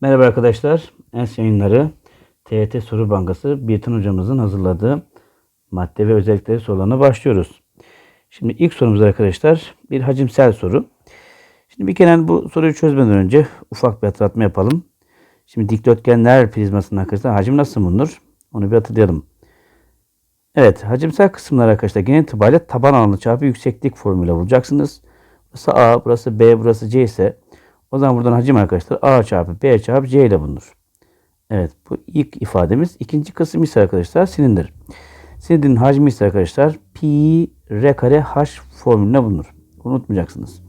Merhaba arkadaşlar. ENS yayınları TYT Soru Bankası Birtin hocamızın hazırladığı madde ve özellikleri sorularına başlıyoruz. Şimdi ilk sorumuz arkadaşlar bir hacimsel soru. Şimdi bir kere bu soruyu çözmeden önce ufak bir hatırlatma yapalım. Şimdi dikdörtgenler prizmasının arkadaşlar hacim nasıl bulunur? Onu bir hatırlayalım. Evet hacimsel kısımlar arkadaşlar genel itibariyle taban alanı çarpı yükseklik formülü bulacaksınız. Burası A, burası B, burası C ise o zaman buradan hacim arkadaşlar A çarpı B çarpı C ile bulunur. Evet bu ilk ifademiz. İkinci kısım ise arkadaşlar silindir. Silindirin hacmi ise arkadaşlar pi r kare h formülüne bulunur. Unutmayacaksınız.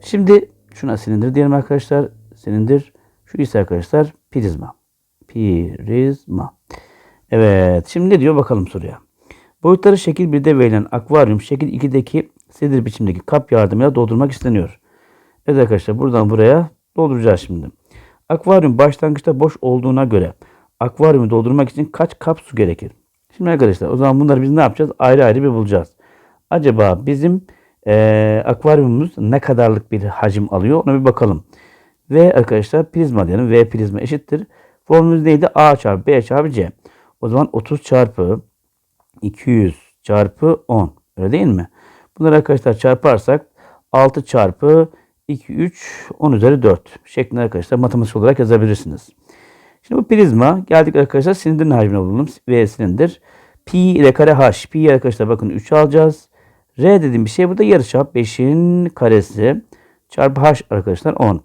Şimdi şuna silindir diyelim arkadaşlar. Silindir. Şu ise arkadaşlar prizma. Prizma. Evet. Şimdi ne diyor bakalım soruya. Boyutları şekil 1'de verilen akvaryum şekil 2'deki silindir biçimdeki kap yardımıyla doldurmak isteniyor. Evet arkadaşlar buradan buraya dolduracağız şimdi. Akvaryum başlangıçta boş olduğuna göre akvaryumu doldurmak için kaç kap su gerekir? Şimdi arkadaşlar o zaman bunları biz ne yapacağız? Ayrı ayrı bir bulacağız. Acaba bizim e, akvaryumumuz ne kadarlık bir hacim alıyor? Ona bir bakalım. V arkadaşlar prizma diyelim. V prizma eşittir. Formülümüz neydi? A çarpı B çarpı C. O zaman 30 çarpı 200 çarpı 10. Öyle değil mi? Bunları arkadaşlar çarparsak 6 çarpı 2, 3, 10 üzeri 4 şeklinde arkadaşlar matematik olarak yazabilirsiniz. Şimdi bu prizma geldik arkadaşlar silindirin hacmine bulalım. V silindir. Pi ile kare h. Pi arkadaşlar bakın 3 alacağız. R dediğim bir şey burada yarıçap 5'in karesi çarpı h arkadaşlar 10.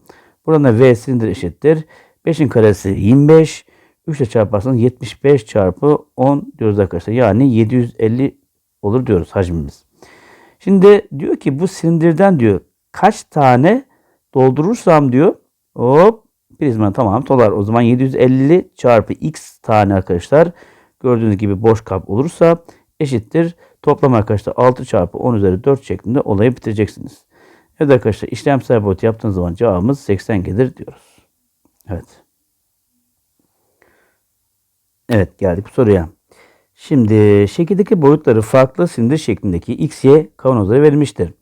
Buradan da V silindir eşittir. 5'in karesi 25. 3 ile çarparsanız 75 çarpı 10 diyoruz arkadaşlar. Yani 750 olur diyoruz hacmimiz. Şimdi diyor ki bu silindirden diyor kaç tane doldurursam diyor hop prizma tamam dolar. O zaman 750 çarpı x tane arkadaşlar gördüğünüz gibi boş kap olursa eşittir. Toplam arkadaşlar 6 çarpı 10 üzeri 4 şeklinde olayı bitireceksiniz. Evet arkadaşlar işlemsel boyut yaptığınız zaman cevabımız 80 gelir diyoruz. Evet. Evet geldik bu soruya. Şimdi şekildeki boyutları farklı silindir şeklindeki x, y kavanozları verilmiştir.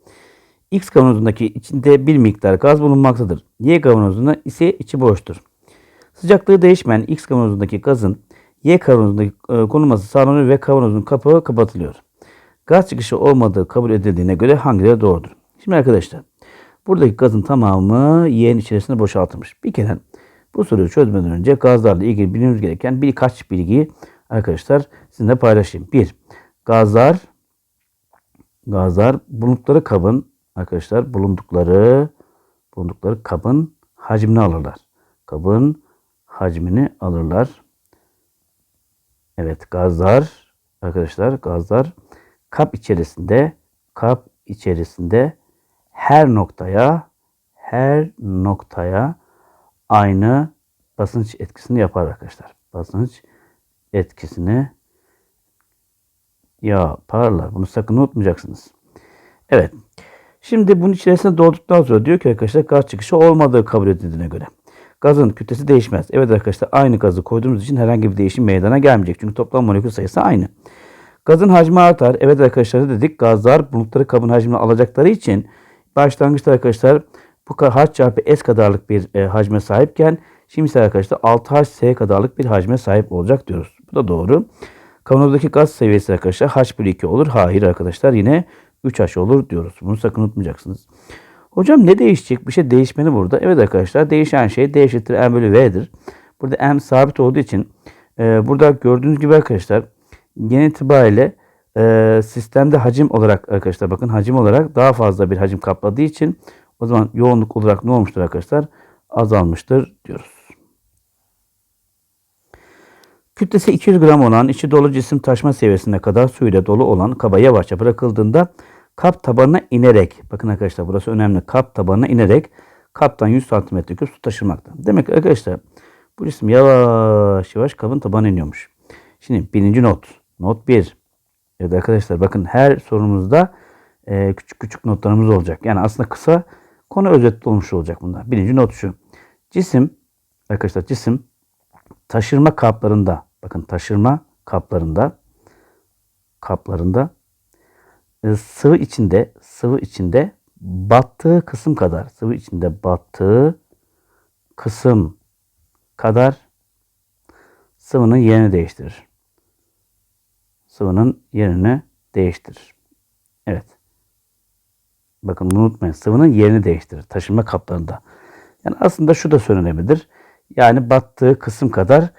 X kavanozundaki içinde bir miktar gaz bulunmaktadır. Y kavanozunda ise içi boştur. Sıcaklığı değişmeyen X kavanozundaki gazın Y kavanozundaki e, konulması sağlanıyor ve kavanozun kapağı kapatılıyor. Gaz çıkışı olmadığı kabul edildiğine göre hangileri doğrudur? Şimdi arkadaşlar buradaki gazın tamamı Y'nin içerisine boşaltılmış. Bir kere bu soruyu çözmeden önce gazlarla ilgili bilmemiz gereken birkaç bilgiyi arkadaşlar sizinle paylaşayım. Bir, gazlar gazlar bulundukları kabın arkadaşlar bulundukları bulundukları kabın hacmini alırlar. Kabın hacmini alırlar. Evet gazlar arkadaşlar gazlar kap içerisinde kap içerisinde her noktaya her noktaya aynı basınç etkisini yapar arkadaşlar. Basınç etkisini yaparlar. Bunu sakın unutmayacaksınız. Evet. Şimdi bunun içerisine dolduktan sonra diyor ki arkadaşlar gaz çıkışı olmadığı kabul edildiğine göre. Gazın kütlesi değişmez. Evet arkadaşlar aynı gazı koyduğumuz için herhangi bir değişim meydana gelmeyecek. Çünkü toplam molekül sayısı aynı. Gazın hacmi artar. Evet arkadaşlar dedik gazlar bulutları kabın hacmini alacakları için başlangıçta arkadaşlar bu H çarpı S kadarlık bir e, hacme sahipken şimdi ise arkadaşlar 6H kadarlık bir hacme sahip olacak diyoruz. Bu da doğru. Kavanozdaki gaz seviyesi arkadaşlar H bölü 2 olur. Hayır arkadaşlar yine 3H olur diyoruz. Bunu sakın unutmayacaksınız. Hocam ne değişecek? Bir şey değişmeli burada. Evet arkadaşlar değişen şey D eşittir M bölü V'dir. Burada M sabit olduğu için e, burada gördüğünüz gibi arkadaşlar genel itibariyle e, sistemde hacim olarak arkadaşlar bakın hacim olarak daha fazla bir hacim kapladığı için o zaman yoğunluk olarak ne olmuştur arkadaşlar? Azalmıştır diyoruz. Kütlesi 200 gram olan içi dolu cisim taşma seviyesine kadar suyla dolu olan kaba yavaşça bırakıldığında kap tabanına inerek bakın arkadaşlar burası önemli kap tabanına inerek kaptan 100 cm küp su taşırmakta. Demek ki arkadaşlar bu cisim yavaş yavaş kabın tabanına iniyormuş. Şimdi birinci not. Not 1. Evet arkadaşlar bakın her sorumuzda e, küçük küçük notlarımız olacak. Yani aslında kısa konu özetli olmuş olacak bunlar. Birinci not şu. Cisim arkadaşlar cisim taşırma kaplarında bakın taşırma kaplarında kaplarında sıvı içinde sıvı içinde battığı kısım kadar sıvı içinde battığı kısım kadar sıvının yerini değiştirir. Sıvının yerini değiştirir. Evet. Bakın unutmayın. Sıvının yerini değiştirir. Taşınma kaplarında. Yani aslında şu da söylenebilir. Yani battığı kısım kadar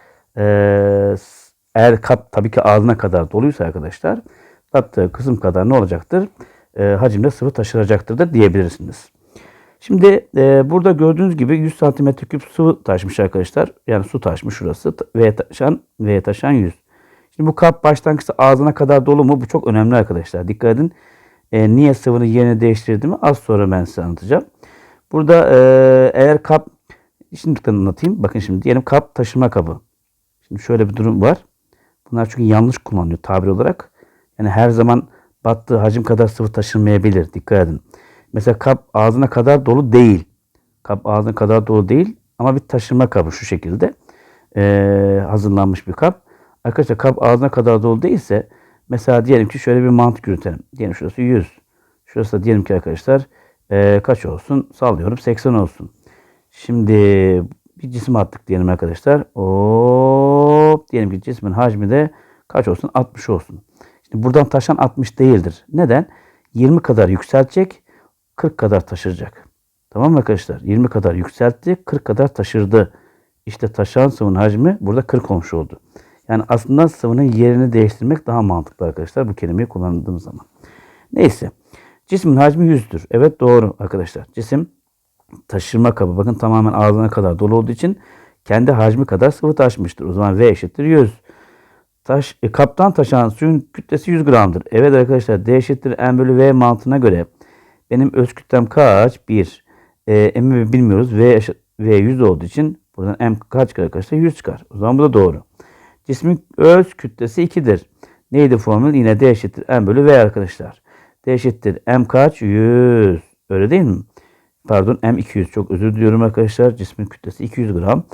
eğer kap tabii ki ağzına kadar doluysa arkadaşlar battığı kısım kadar ne olacaktır? Eee hacimde sıvı taşınacaktır da diyebilirsiniz. Şimdi e, burada gördüğünüz gibi 100 santimetre küp su taşmış arkadaşlar. Yani su taşmış şurası. V taşan, V taşan 100. Şimdi bu kap başlangıçta ağzına kadar dolu mu? Bu çok önemli arkadaşlar. Dikkat edin. E, niye sıvının yerini değiştirdiğimi az sonra ben size anlatacağım. Burada e, eğer kap şimdi anlatayım. Bakın şimdi diyelim kap taşıma kabı. Şimdi şöyle bir durum var. Bunlar çünkü yanlış kullanılıyor tabir olarak. Yani her zaman battığı hacim kadar sıvı taşınmayabilir. Dikkat edin. Mesela kap ağzına kadar dolu değil. Kap ağzına kadar dolu değil ama bir taşıma kabı şu şekilde eee, hazırlanmış bir kap. Arkadaşlar kap ağzına kadar dolu değilse mesela diyelim ki şöyle bir mantık yürütelim. Diyelim şurası 100. Şurası da diyelim ki arkadaşlar eee, kaç olsun? Sallıyorum 80 olsun. Şimdi bir cisim attık diyelim arkadaşlar. Hop diyelim ki cismin hacmi de kaç olsun? 60 olsun. Buradan taşan 60 değildir. Neden? 20 kadar yükseltecek, 40 kadar taşıracak. Tamam mı arkadaşlar? 20 kadar yükseltti, 40 kadar taşırdı. İşte taşan sıvının hacmi burada 40 olmuş oldu. Yani aslında sıvının yerini değiştirmek daha mantıklı arkadaşlar bu kelimeyi kullandığımız zaman. Neyse. Cismin hacmi 100'dür. Evet doğru arkadaşlar. Cisim taşırma kabı bakın tamamen ağzına kadar dolu olduğu için kendi hacmi kadar sıvı taşmıştır. O zaman V eşittir 100. Taş, e, kaptan taşan suyun kütlesi 100 gramdır. Evet arkadaşlar D eşittir M bölü V mantığına göre benim öz kütlem kaç? 1. E, M'i bilmiyoruz. V, V 100 olduğu için buradan M kaç çıkar arkadaşlar? 100 çıkar. O zaman bu da doğru. Cismin öz kütlesi 2'dir. Neydi formül? Yine D eşittir M bölü V arkadaşlar. D eşittir M kaç? 100. Öyle değil mi? Pardon M 200. Çok özür diliyorum arkadaşlar. Cismin kütlesi 200 gram.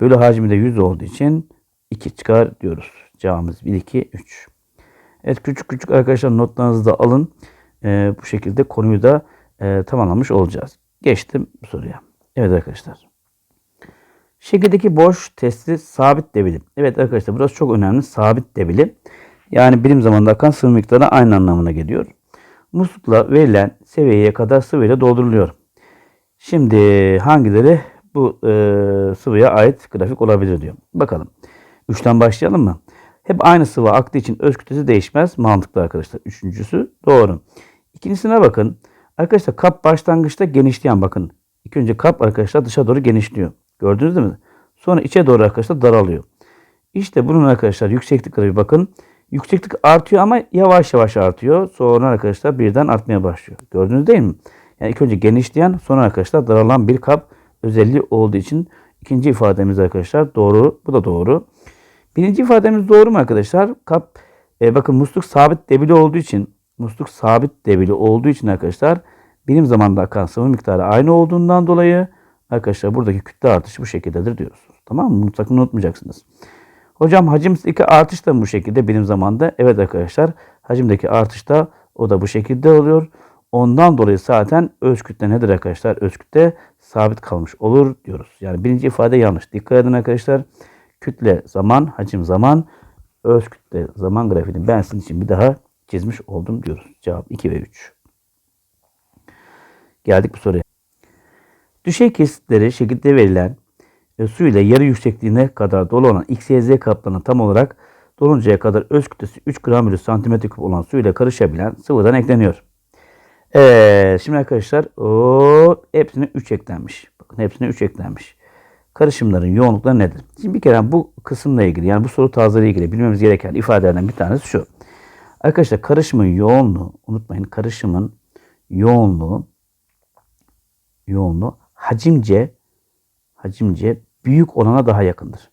Bölü hacmi de 100 olduğu için 2 çıkar diyoruz. Cevabımız 1, 2, 3. Evet küçük küçük arkadaşlar notlarınızı da alın. Ee, bu şekilde konuyu da e, tamamlamış olacağız. Geçtim soruya. Evet arkadaşlar. Şekildeki boş testi sabit debili. Evet arkadaşlar burası çok önemli. Sabit debili. Yani birim zamanında akan sıvı miktarı aynı anlamına geliyor. Muslukla verilen seviyeye kadar sıvıyla dolduruluyor. Şimdi hangileri bu e, sıvıya ait grafik olabilir diyor. Bakalım. 3'ten başlayalım mı? Hep aynı sıvı aktığı için öz kütlesi değişmez. Mantıklı arkadaşlar. Üçüncüsü doğru. İkincisine bakın. Arkadaşlar kap başlangıçta genişleyen bakın. İlk önce kap arkadaşlar dışa doğru genişliyor. Gördünüz değil mi? Sonra içe doğru arkadaşlar daralıyor. İşte bunun arkadaşlar yükseklikleri bir bakın. Yükseklik artıyor ama yavaş yavaş artıyor. Sonra arkadaşlar birden artmaya başlıyor. Gördünüz değil mi? Yani ilk önce genişleyen sonra arkadaşlar daralan bir kap özelliği olduğu için ikinci ifademiz arkadaşlar doğru. Bu da doğru. Birinci ifademiz doğru mu arkadaşlar? Kap e, bakın musluk sabit debili olduğu için musluk sabit debili olduğu için arkadaşlar birim zamanda akan sıvı miktarı aynı olduğundan dolayı arkadaşlar buradaki kütle artışı bu şekildedir diyoruz. Tamam mı? Bunu unutmayacaksınız. Hocam hacimdeki artış da bu şekilde birim zamanda? Evet arkadaşlar hacimdeki artış da o da bu şekilde oluyor. Ondan dolayı zaten öz kütle nedir arkadaşlar? Öz kütle sabit kalmış olur diyoruz. Yani birinci ifade yanlış. Dikkat edin arkadaşlar. Kütle zaman, hacim zaman, öz kütle zaman grafiğini ben sizin için bir daha çizmiş oldum diyoruz. Cevap 2 ve 3. Geldik bu soruya. Düşey kesitleri şekilde verilen e, su ile yarı yüksekliğine kadar dolu olan XYZ kaplarına tam olarak doluncaya kadar öz kütlesi 3 gram bölü santimetre küp olan su ile karışabilen sıvıdan ekleniyor. Evet, şimdi arkadaşlar o hepsine 3 eklenmiş. Bakın hepsine 3 eklenmiş. Karışımların yoğunlukları nedir? Şimdi bir kere bu kısımla ilgili yani bu soru tarzıyla ilgili bilmemiz gereken ifadelerden bir tanesi şu. Arkadaşlar karışımın yoğunluğu unutmayın karışımın yoğunluğu yoğunluğu hacimce hacimce büyük olana daha yakındır.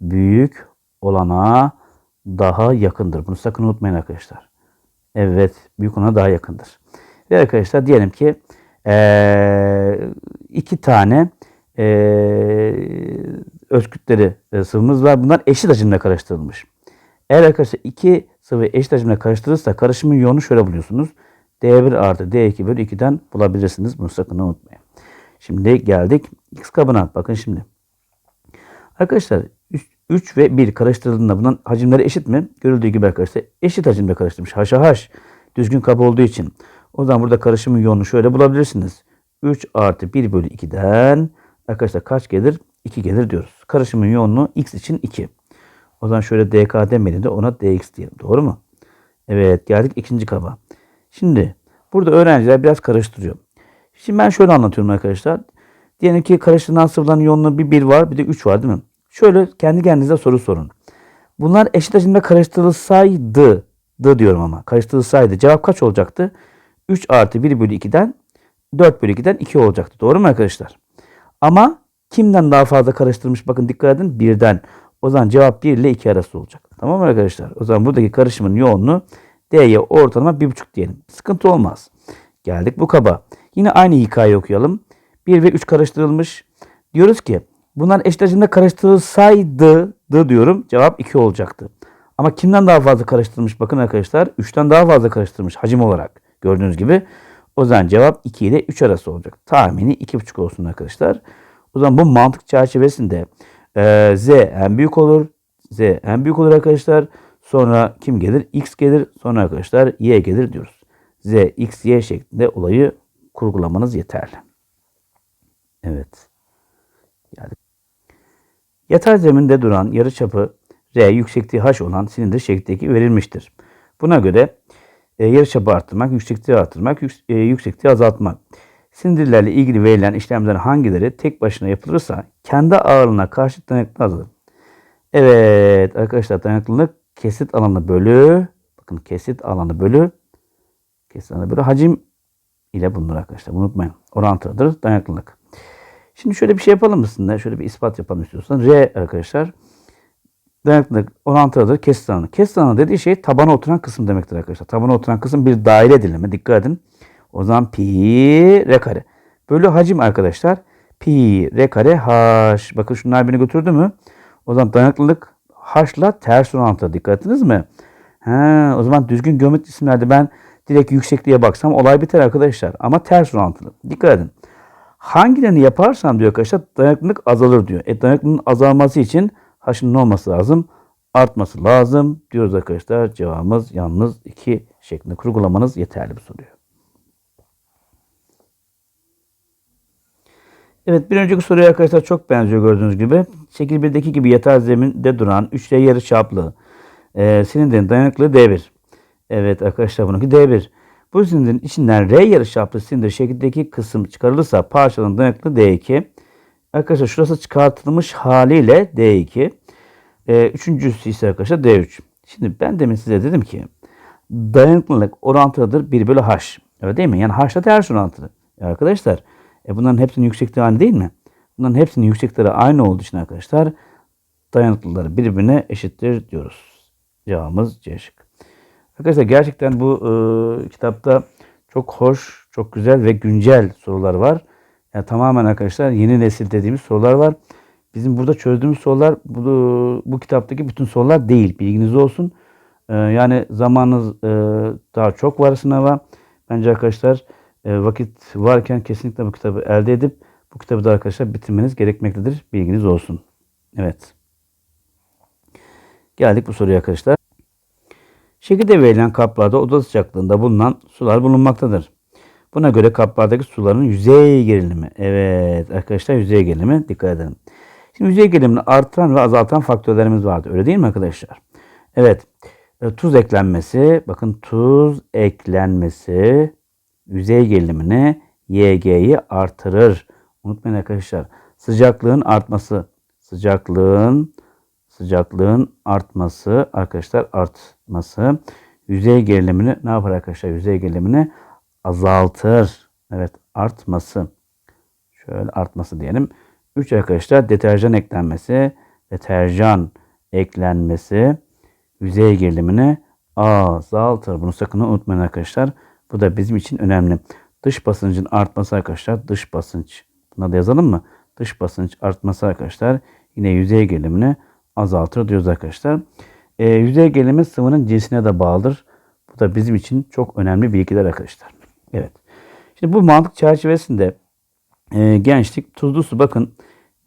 Büyük olana daha yakındır. Bunu sakın unutmayın arkadaşlar. Evet, büyük olana daha yakındır. Ve arkadaşlar diyelim ki eee, iki tane eee öz e, sıvımız var. Bunlar eşit hacimle karıştırılmış. Eğer arkadaşlar iki sıvı eşit hacimle karıştırılırsa karışımın yoğunu şöyle buluyorsunuz. D1 artı D2 bölü 2'den bulabilirsiniz. Bunu sakın unutmayın. Şimdi geldik X kabına. Bakın şimdi. Arkadaşlar 3 ve 1 karıştırıldığında bunun hacimleri eşit mi? Görüldüğü gibi arkadaşlar eşit hacimde karıştırmış. Haşa haş. Düzgün kap olduğu için. O zaman burada karışımın yoğunluğu şöyle bulabilirsiniz. 3 artı 1 bölü 2'den arkadaşlar kaç gelir? 2 gelir diyoruz. Karışımın yoğunluğu x için 2. O zaman şöyle dk demedi de ona dx diyelim. Doğru mu? Evet geldik ikinci kaba. Şimdi burada öğrenciler biraz karıştırıyor. Şimdi ben şöyle anlatıyorum arkadaşlar. Diyelim ki karıştırılan sıvıların yoğunluğu bir 1 var bir de 3 var değil mi? Şöyle kendi kendinize soru sorun. Bunlar eşit hacimde karıştırılsaydı, dı diyorum ama karıştırılsaydı cevap kaç olacaktı? 3 artı 1 bölü 2'den 4 bölü 2'den 2 olacaktı. Doğru mu arkadaşlar? Ama kimden daha fazla karıştırmış? Bakın dikkat edin birden. O zaman cevap 1 ile 2 arası olacak. Tamam mı arkadaşlar? O zaman buradaki karışımın yoğunluğu D'ye ortalama 1,5 diyelim. Sıkıntı olmaz. Geldik bu kaba. Yine aynı hikayeyi okuyalım. 1 ve 3 karıştırılmış. Diyoruz ki bunlar eşit hacimde karıştırılsaydı dı diyorum. Cevap 2 olacaktı. Ama kimden daha fazla karıştırmış? Bakın arkadaşlar 3'ten daha fazla karıştırmış hacim olarak. Gördüğünüz gibi. O zaman cevap 2 ile 3 arası olacak. Tahmini 2,5 olsun arkadaşlar. O zaman bu mantık çerçevesinde e, Z en büyük olur. Z en büyük olur arkadaşlar. Sonra kim gelir? X gelir. Sonra arkadaşlar Y gelir diyoruz. Z, X, Y şeklinde olayı kurgulamanız yeterli. Evet. Geldik. Yatay zeminde duran yarıçapı R yüksekliği H olan silindir şeklindeki verilmiştir. Buna göre e, yarıçapı arttırmak, yüksekliği arttırmak, yük, e, yüksekliği azaltmak. Sindirlerle ilgili verilen işlemlerin hangileri tek başına yapılırsa kendi ağırlığına karşı dayanıklı azalır. Evet arkadaşlar dayanıklılık kesit alanı bölü bakın kesit alanı bölü kesit alanı bölü hacim ile bulunur arkadaşlar. Unutmayın. Orantılıdır dayanıklılık. Şimdi şöyle bir şey yapalım mısın? Şöyle bir ispat yapalım istiyorsan. R arkadaşlar dayanıklılık orantılıdır kesit alanı. Kesit alanı dediği şey tabana oturan kısım demektir arkadaşlar. Tabana oturan kısım bir daire dilimi. Dikkat edin. O zaman pi r kare. Bölü hacim arkadaşlar. Pi r kare h. Bakın şunlar beni götürdü mü? O zaman dayanıklılık h'la ters orantılı. Dikkat ettiniz mi? He, o zaman düzgün geometri isimlerde ben direkt yüksekliğe baksam olay biter arkadaşlar. Ama ters orantılı. Dikkat edin. Hangilerini yaparsam diyor arkadaşlar dayanıklılık azalır diyor. E dayanıklılığın azalması için h'ın olması lazım? Artması lazım diyoruz arkadaşlar. Cevabımız yalnız 2 şeklinde kurgulamanız yeterli bir soruyor. Evet bir önceki soruya arkadaşlar çok benziyor gördüğünüz gibi. Şekil 1'deki gibi yatay zeminde duran 3D yarı çaplı e, silindirin dayanıklılığı D1. Evet arkadaşlar bununki D1. Bu silindirin içinden R yarı çaplı silindir şekildeki kısım çıkarılırsa parçanın dayanıklılığı D2. Arkadaşlar şurası çıkartılmış haliyle D2. E, üçüncüsü ise arkadaşlar D3. Şimdi ben demin size dedim ki dayanıklılık orantılıdır 1 bölü H. Öyle değil mi? Yani H ile ters orantılı. Ya arkadaşlar e bunların hepsinin yüksekliği aynı değil mi? Bunların hepsinin yükseklikleri aynı olduğu için arkadaşlar dayanıklılıkları birbirine eşittir diyoruz. Cevabımız C şık. Arkadaşlar gerçekten bu e, kitapta çok hoş, çok güzel ve güncel sorular var. Yani tamamen arkadaşlar yeni nesil dediğimiz sorular var. Bizim burada çözdüğümüz sorular bu, bu kitaptaki bütün sorular değil. Bilginiz olsun. E, yani zamanınız e, daha çok var sınava. Bence arkadaşlar e, vakit varken kesinlikle bu kitabı elde edip bu kitabı da arkadaşlar bitirmeniz gerekmektedir. Bilginiz olsun. Evet. Geldik bu soruya arkadaşlar. Şekilde verilen kaplarda oda sıcaklığında bulunan sular bulunmaktadır. Buna göre kaplardaki suların yüzey gerilimi. Evet arkadaşlar yüzey gerilimi dikkat edelim. Şimdi yüzey gerilimini artıran ve azaltan faktörlerimiz vardı. Öyle değil mi arkadaşlar? Evet. E, tuz eklenmesi. Bakın tuz eklenmesi yüzey gerilimini YG'yi artırır. Unutmayın arkadaşlar. Sıcaklığın artması. Sıcaklığın sıcaklığın artması arkadaşlar artması yüzey gerilimini ne yapar arkadaşlar? Yüzey gerilimini azaltır. Evet artması. Şöyle artması diyelim. 3 arkadaşlar deterjan eklenmesi, deterjan eklenmesi yüzey gerilimini azaltır. Bunu sakın unutmayın arkadaşlar. Bu da bizim için önemli. Dış basıncın artması arkadaşlar dış basınç. Buna da yazalım mı? Dış basınç artması arkadaşlar yine yüzey gerilimini azaltır diyoruz arkadaşlar. E, yüzey gerilimi sıvının cinsine de bağlıdır. Bu da bizim için çok önemli bilgiler arkadaşlar. Evet. Şimdi bu mantık çerçevesinde e, gençlik tuzlu su bakın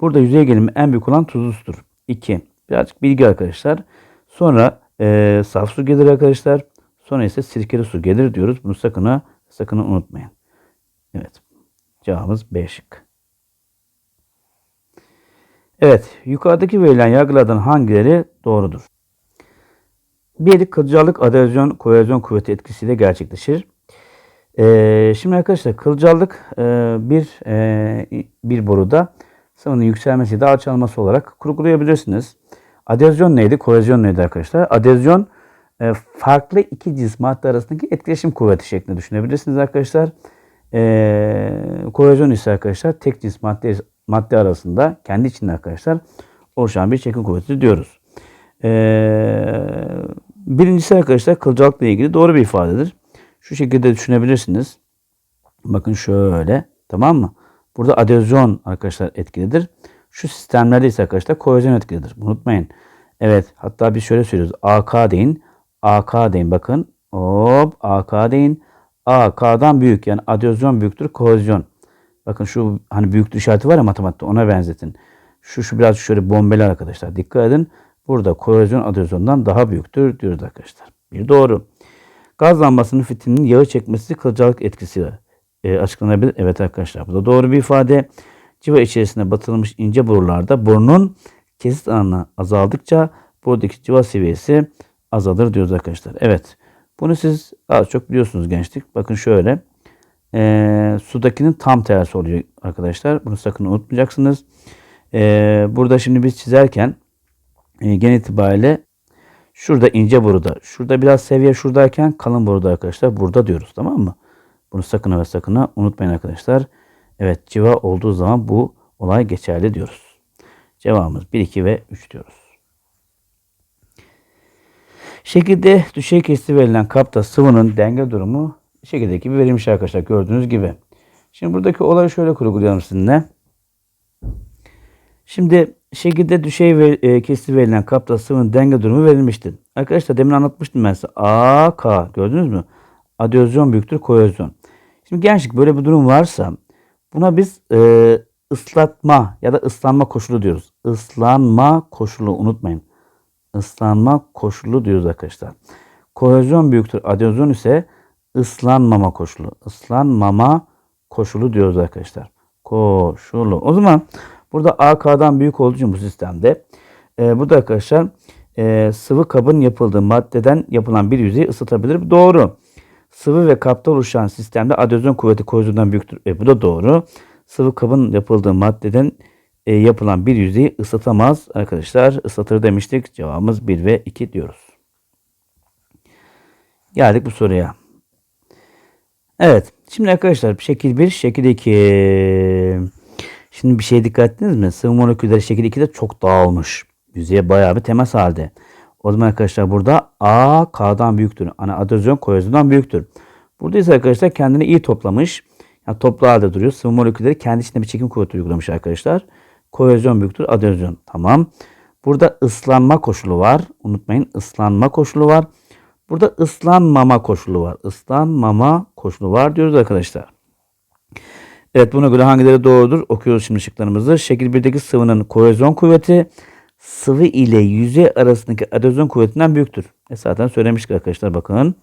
Burada yüzey gelimi en büyük olan tuzlu sudur. 2. Birazcık bilgi arkadaşlar. Sonra e, saf su gelir arkadaşlar. Sonra ise sirkeli su gelir diyoruz. Bunu sakın ha, sakın unutmayın. Evet. Cevabımız B şık. Evet. Yukarıdaki verilen yargılardan hangileri doğrudur? Bir kılcallık adezyon kohezyon kuvveti etkisiyle gerçekleşir. Ee, şimdi arkadaşlar kılcallık e, bir e, bir boruda sıvının yükselmesi ya da alçalması olarak kurgulayabilirsiniz. Adezyon neydi? Kohezyon neydi arkadaşlar? Adezyon e, farklı iki cins madde arasındaki etkileşim kuvveti şeklinde düşünebilirsiniz arkadaşlar. E, kohezyon ise arkadaşlar tek cins madde madde arasında kendi içinde arkadaşlar oluşan bir çekim kuvveti diyoruz. E, birincisi arkadaşlar kılcallıkla ilgili doğru bir ifadedir. Şu şekilde düşünebilirsiniz. Bakın şöyle. Tamam mı? Burada adezyon arkadaşlar etkilidir. Şu sistemlerde ise arkadaşlar kohezyon etkilidir. Unutmayın. Evet. Hatta biz şöyle söylüyoruz. AK deyin. AK deyin. Bakın. Hop. AK deyin. AK'dan büyük. Yani adezyon büyüktür. Kohezyon. Bakın şu hani büyüklük işareti var ya matematikte ona benzetin. Şu şu biraz şöyle bombeli arkadaşlar. Dikkat edin. Burada kohezyon adezyondan daha büyüktür diyoruz arkadaşlar. Bir doğru. Gaz lambasının fitilinin yağı çekmesi kılcalık etkisiyle e, açıklanabilir. Evet arkadaşlar bu da doğru bir ifade. Civa içerisinde batırılmış ince borularda borunun kesit alanı azaldıkça buradaki civa seviyesi azalır diyoruz arkadaşlar. Evet. Bunu siz az çok biliyorsunuz gençlik. Bakın şöyle. E, sudakinin tam tersi oluyor arkadaşlar. Bunu sakın unutmayacaksınız. E, burada şimdi biz çizerken e, gen itibariyle Şurada ince boruda. Şurada biraz seviye şuradayken kalın boruda arkadaşlar. Burada diyoruz tamam mı? Bunu sakın ve sakın unutmayın arkadaşlar. Evet civa olduğu zaman bu olay geçerli diyoruz. Cevabımız 1, 2 ve 3 diyoruz. Şekilde düşey kesti verilen kapta sıvının denge durumu şekildeki gibi verilmiş arkadaşlar gördüğünüz gibi. Şimdi buradaki olayı şöyle kurgulayalım sizinle. Şimdi şekilde düşey ve e, kesti verilen kapta sıvının denge durumu verilmiştir. Arkadaşlar demin anlatmıştım ben size. A, K gördünüz mü? Adezyon büyüktür kohezyon. Şimdi gençlik böyle bir durum varsa buna biz e, ıslatma ya da ıslanma koşulu diyoruz. Islanma koşulu unutmayın. Islanma koşulu diyoruz arkadaşlar. Kohezyon büyüktür. Adezyon ise ıslanmama koşulu. Islanmama koşulu diyoruz arkadaşlar. Koşulu. O zaman Burada AK'dan büyük olduğu bu sistemde. E, burada arkadaşlar e, sıvı kabın yapıldığı maddeden yapılan bir yüzeyi ısıtabilir. Doğru. Sıvı ve kapta oluşan sistemde adezyon kuvveti kohezyondan büyüktür. E, bu da doğru. Sıvı kabın yapıldığı maddeden e, yapılan bir yüzeyi ısıtamaz arkadaşlar. Isıtır demiştik. Cevabımız 1 ve 2 diyoruz. Geldik bu soruya. Evet. Şimdi arkadaşlar şekil 1, şekil 2. Şimdi bir şeye dikkat ettiniz mi? Sıvı molekülleri şekil 2'de çok dağılmış. Yüzeye bayağı bir temas halde. O zaman arkadaşlar burada A K'dan büyüktür. Hani adezyon kohezyondan büyüktür. Burada ise arkadaşlar kendini iyi toplamış. Yani toplu halde duruyor. Sıvı molekülleri kendi içinde bir çekim kuvveti uygulamış arkadaşlar. Kohezyon büyüktür. Adezyon. Tamam. Burada ıslanma koşulu var. Unutmayın ıslanma koşulu var. Burada ıslanmama koşulu var. Islanmama koşulu var diyoruz arkadaşlar. Evet buna göre hangileri doğrudur? Okuyoruz şimdi şıklarımızı. Şekil 1'deki sıvının kohezyon kuvveti sıvı ile yüzey arasındaki adezyon kuvvetinden büyüktür. E zaten söylemiştik arkadaşlar bakın.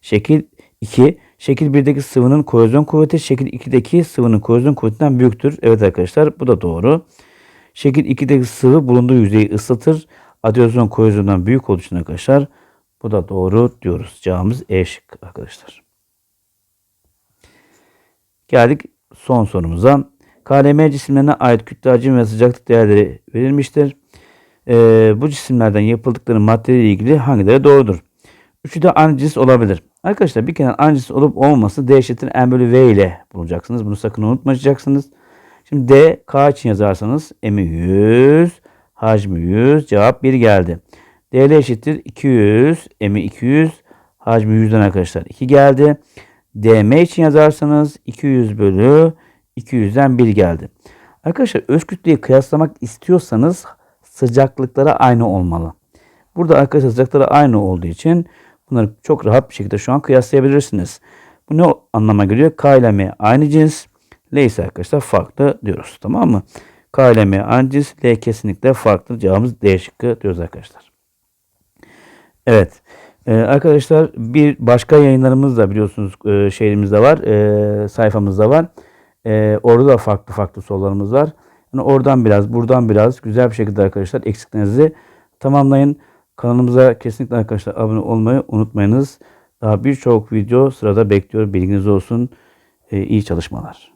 Şekil 2. Şekil 1'deki sıvının kohezyon kuvveti şekil 2'deki sıvının kohezyon kuvvetinden büyüktür. Evet arkadaşlar bu da doğru. Şekil 2'deki sıvı bulunduğu yüzeyi ısıtır. Adezyon kohezyondan büyük olduğu için arkadaşlar bu da doğru diyoruz. Cevabımız E şık arkadaşlar. Geldik son sorumuza. KLM cisimlerine ait kütle hacim ve sıcaklık değerleri verilmiştir. Ee, bu cisimlerden yapıldıkları maddeyle ilgili hangileri doğrudur? Üçü de aynı cins olabilir. Arkadaşlar bir kere aynı cins olup olmaması D eşittir M bölü V ile bulacaksınız. Bunu sakın unutmayacaksınız. Şimdi D K için yazarsanız M'i 100, hacmi 100, cevap 1 geldi. DL eşittir 200, M'i 200, hacmi 100'den arkadaşlar 2 geldi. DM için yazarsanız 200 bölü 200'den 1 geldi. Arkadaşlar öz kütleyi kıyaslamak istiyorsanız sıcaklıkları aynı olmalı. Burada arkadaşlar sıcaklıkları aynı olduğu için bunları çok rahat bir şekilde şu an kıyaslayabilirsiniz. Bu ne anlama geliyor? K ile M aynı cins. L ise arkadaşlar farklı diyoruz. Tamam mı? K ile M aciz. L kesinlikle farklı. Cevabımız D şıkkı diyoruz arkadaşlar. Evet. Ee, arkadaşlar bir başka yayınlarımız da biliyorsunuz e, şeyimizde var. E, sayfamızda var. E, orada da farklı farklı sorularımız var. Yani oradan biraz, buradan biraz güzel bir şekilde arkadaşlar eksiklerinizi tamamlayın. Kanalımıza kesinlikle arkadaşlar abone olmayı unutmayınız. Daha birçok video sırada bekliyor. Bilginiz olsun. E, iyi çalışmalar.